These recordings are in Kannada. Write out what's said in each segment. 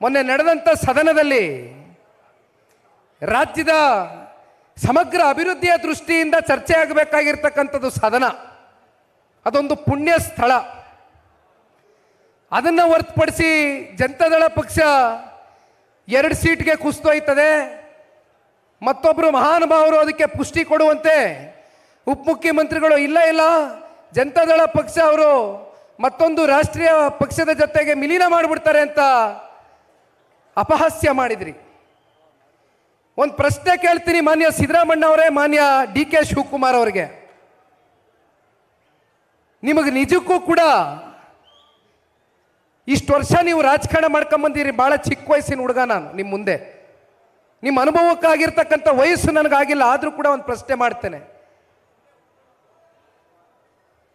ಮೊನ್ನೆ ನಡೆದಂಥ ಸದನದಲ್ಲಿ ರಾಜ್ಯದ ಸಮಗ್ರ ಅಭಿವೃದ್ಧಿಯ ದೃಷ್ಟಿಯಿಂದ ಚರ್ಚೆ ಆಗಬೇಕಾಗಿರ್ತಕ್ಕಂಥದ್ದು ಸದನ. ಅದೊಂದು ಪುಣ್ಯ ಸ್ಥಳ. ಅದನ್ನು ಹೊರತುಪಡಿಸಿ ಜನತಾದಳ ಪಕ್ಷ ಎರಡು ಸೀಟ್ಗೆ ಕುಸಿತೋಯ್ತದೆ ಮತ್ತೊಬ್ಬರು ಮಹಾನುಭಾವರು ಅದಕ್ಕೆ ಪುಷ್ಟಿ ಕೊಡುವಂತೆ ಉಪಮುಖ್ಯಮಂತ್ರಿಗಳು ಇಲ್ಲ ಇಲ್ಲ. ಜನತಾದಳ ಪಕ್ಷ ಅವರು ಮತ್ತೊಂದು ರಾಷ್ಟ್ರೀಯ ಪಕ್ಷದ ಜೊತೆಗೆ ವಿಲೀನ ಮಾಡಿಬಿಡ್ತಾರೆ ಅಂತ ಅಪಹಾಸ್ಯ ಮಾಡಿದ್ರಿ. ಒಂದು ಪ್ರಶ್ನೆ ಕೇಳ್ತೀನಿ ಮಾನ್ಯ ಸಿದ್ದರಾಮಣ್ಣ ಅವರೇ ಮಾನ್ಯ ಡಿ ಕೆ ಶಿವಕುಮಾರ್ ಅವರಿಗೆ. ನಿಮಗೆ ನಿಜಕ್ಕೂ ಕೂಡ ಇಷ್ಟು ವರ್ಷ ನೀವು ರಾಜಕಾರಣ ಮಾಡ್ಕೊಂಬಂದಿರಿ ಭಾಳ ಚಿಕ್ಕ ವಯಸ್ಸಿನ ಹುಡುಗ ನಾನು ನಿಮ್ಮ ಮುಂದೆ. ನಿಮ್ಮ ಅನುಭವಕ್ಕಾಗಿರ್ತಕ್ಕಂಥ ವಯಸ್ಸು ನನಗಾಗಿಲ್ಲ ಆದರೂ ಕೂಡ ಒಂದು ಪ್ರಶ್ನೆ ಮಾಡ್ತೇನೆ.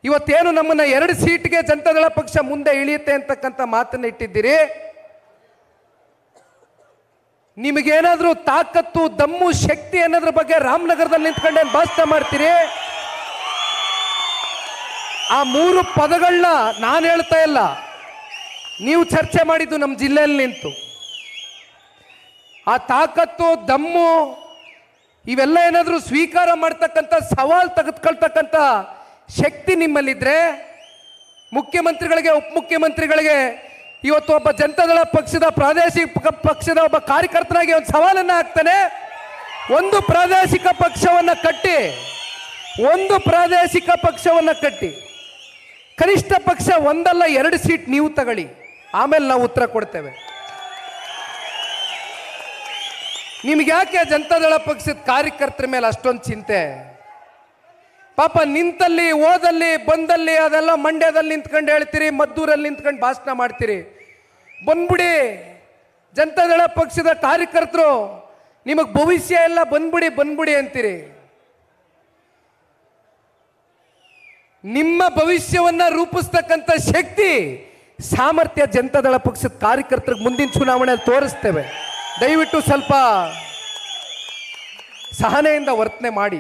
ಇವತ್ತೇನು ನಮ್ಮನ್ನ ಎರಡು ಸೀಟ್ಗೆ ಜನತಾದಳ ಪಕ್ಷ ಮುಂದೆ ಇಳಿಯುತ್ತೆ ಅಂತಕ್ಕಂಥ ಮಾತನ್ನು ಇಟ್ಟಿದ್ದೀರಿ? ನಿಮಗೇನಾದ್ರೂ ತಾಕತ್ತು, ದಮ್ಮು, ಶಕ್ತಿ ಅನ್ನೋದ್ರ ಬಗ್ಗೆ ರಾಮನಗರದಲ್ಲಿ ನಿಂತ್ಕೊಂಡೇನು ಭಾಷಣ ಮಾಡ್ತೀರಿ? ಆ ಮೂರು ಪದಗಳನ್ನ ನಾನು ಹೇಳ್ತಾ ಇಲ್ಲ. ನೀವು ಚರ್ಚೆ ಮಾಡಿದ್ದು ನಮ್ಮ ಜಿಲ್ಲೆಯಲ್ಲಿ ನಿಂತು. ಆ ತಾಕತ್ತು, ದಮ್ಮು ಇವೆಲ್ಲ ಏನಾದರೂ ಸ್ವೀಕಾರ ಮಾಡ್ತಕ್ಕಂಥ, ಸವಾಲು ತೆಗೆದುಕೊಳ್ತಕ್ಕಂಥ ಶಕ್ತಿ ನಿಮ್ಮಲ್ಲಿದ್ದರೆ ಮುಖ್ಯಮಂತ್ರಿಗಳಿಗೆ, ಉಪಮುಖ್ಯಮಂತ್ರಿಗಳಿಗೆ ಇವತ್ತು ಒಬ್ಬ ಜನತಾದಳ ಪಕ್ಷದ ಪ್ರಾದೇಶಿಕ ಪಕ್ಷದ ಒಬ್ಬ ಕಾರ್ಯಕರ್ತನಾಗಿ ಒಂದು ಸವಾಲನ್ನು ಹಾಕ್ತಾನೆ. ಒಂದು ಪ್ರಾದೇಶಿಕ ಪಕ್ಷವನ್ನು ಕಟ್ಟಿ, ಒಂದು ಪ್ರಾದೇಶಿಕ ಪಕ್ಷವನ್ನು ಕಟ್ಟಿ. ಕನಿಷ್ಠ ಪಕ್ಷ ಒಂದಲ್ಲ, ಎರಡು ಸೀಟ್ ನೀವು ತಗೊಳ್ಳಿ. ಆಮೇಲೆ ನಾವು ಉತ್ತರ ಕೊಡ್ತೇವೆ. ನಿಮ್ಗೆ ಯಾಕೆ ಜನತಾದಳ ಪಕ್ಷದ ಕಾರ್ಯಕರ್ತರ ಮೇಲೆ ಅಷ್ಟೊಂದು ಚಿಂತೆ? ಪಾಪ ನಿಂತಲ್ಲಿ, ಓದಲ್ಲಿ, ಬಂದಲ್ಲಿ, ಅದೆಲ್ಲ ಮಂಡ್ಯದಲ್ಲಿ ನಿಂತ್ಕೊಂಡು ಹೇಳ್ತೀರಿ, ಮದ್ದೂರಲ್ಲಿ ನಿಂತ್ಕೊಂಡು ಭಾಷಣ ಮಾಡ್ತೀರಿ. ಬಂದ್ಬಿಡಿ, ಜನತಾದಳ ಪಕ್ಷದ ಕಾರ್ಯಕರ್ತರು, ನಿಮಗೆ ಭವಿಷ್ಯ ಎಲ್ಲ ಬಂದ್ಬಿಡಿ ಬಂದ್ಬಿಡಿ ಅಂತೀರಿ. ನಿಮ್ಮ ಭವಿಷ್ಯವನ್ನ ರೂಪಿಸ್ತಕ್ಕಂಥ ಶಕ್ತಿ ಸಾಮರ್ಥ್ಯ ಜನತಾದಳ ಪಕ್ಷದ ಕಾರ್ಯಕರ್ತರಿಗೆ ಮುಂದಿನ ಚುನಾವಣೆಯಲ್ಲಿ ತೋರಿಸ್ತೇವೆ. ದಯವಿಟ್ಟು ಸ್ವಲ್ಪ ಸಹನೆಯಿಂದ ವರ್ತನೆ ಮಾಡಿ.